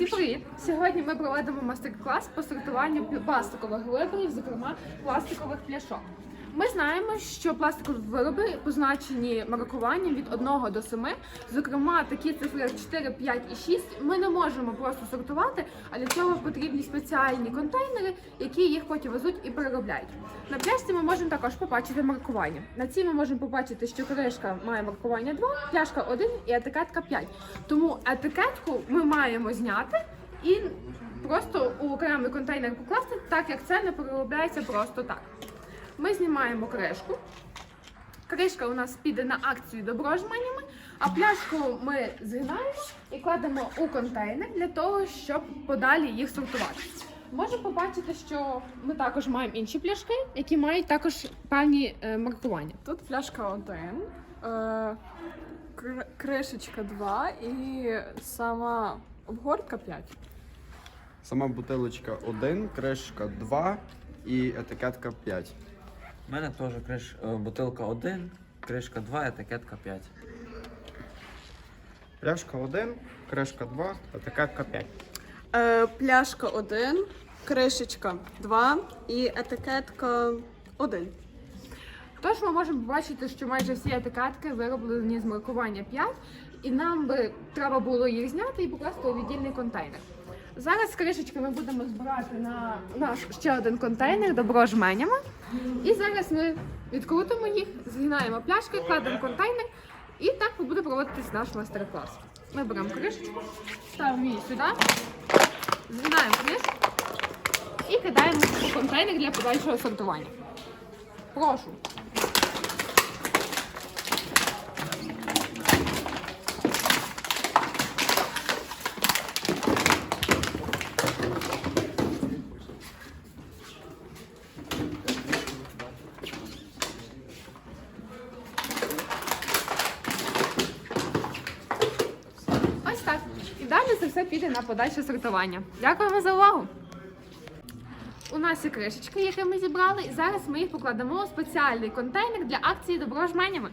Всім привіт! Сьогодні ми проведемо майстер-клас по сортуванню пластикових виробів, зокрема пластикових пляшок. Ми знаємо, що пластикові вироби позначені маркуванням від 1 до 7. Зокрема, такі цифри як 4, 5 і 6 ми не можемо просто сортувати, а для цього потрібні спеціальні контейнери, які їх потім везуть і переробляють. На пляшці ми можемо також побачити маркування. На цій ми можемо побачити, що кришка має маркування 2, пляшка 1 і етикетка 5. Тому етикетку ми маємо зняти і просто у окремий контейнер покласти, так як це не переробляється просто так. Ми знімаємо кришку. Кришка у нас піде на акцію добро жменями, а пляшку ми згинаємо і кладемо у контейнер для того, щоб подалі їх сортувати. Можемо побачити, що ми також маємо інші пляшки, які мають також певні е, маркування. Тут пляшка 1, е, кришечка 2 і сама обгортка 5. Сама бутилочка 1, кришка 2 і етикетка 5. У мене теж криш, е, бутилка 1, кришка 2, етикетка 5. Пляшка 1, кришка 2, етикетка 5. Е, пляшка 1, кришечка 2 і етикетка 1. Тож ми можемо побачити, що майже всі етикетки вироблені з маркування 5, і нам би треба було їх зняти і покласти у віддільний контейнер. Зараз кришечки ми будемо збирати на наш ще один контейнер добро жменями. І зараз ми відкрутимо їх, згинаємо пляшки, кладемо контейнер, і так буде проводитись наш майстер-клас. Ми беремо кришечку, ставимо її сюди, згинаємо вниз і кидаємо в контейнер для подальшого сортування. Прошу. Ось так. І далі це все піде на подальше сортування. Дякуємо за увагу! У нас є кришечки, які ми зібрали, і зараз ми їх покладемо у спеціальний контейнер для акції добро жменями.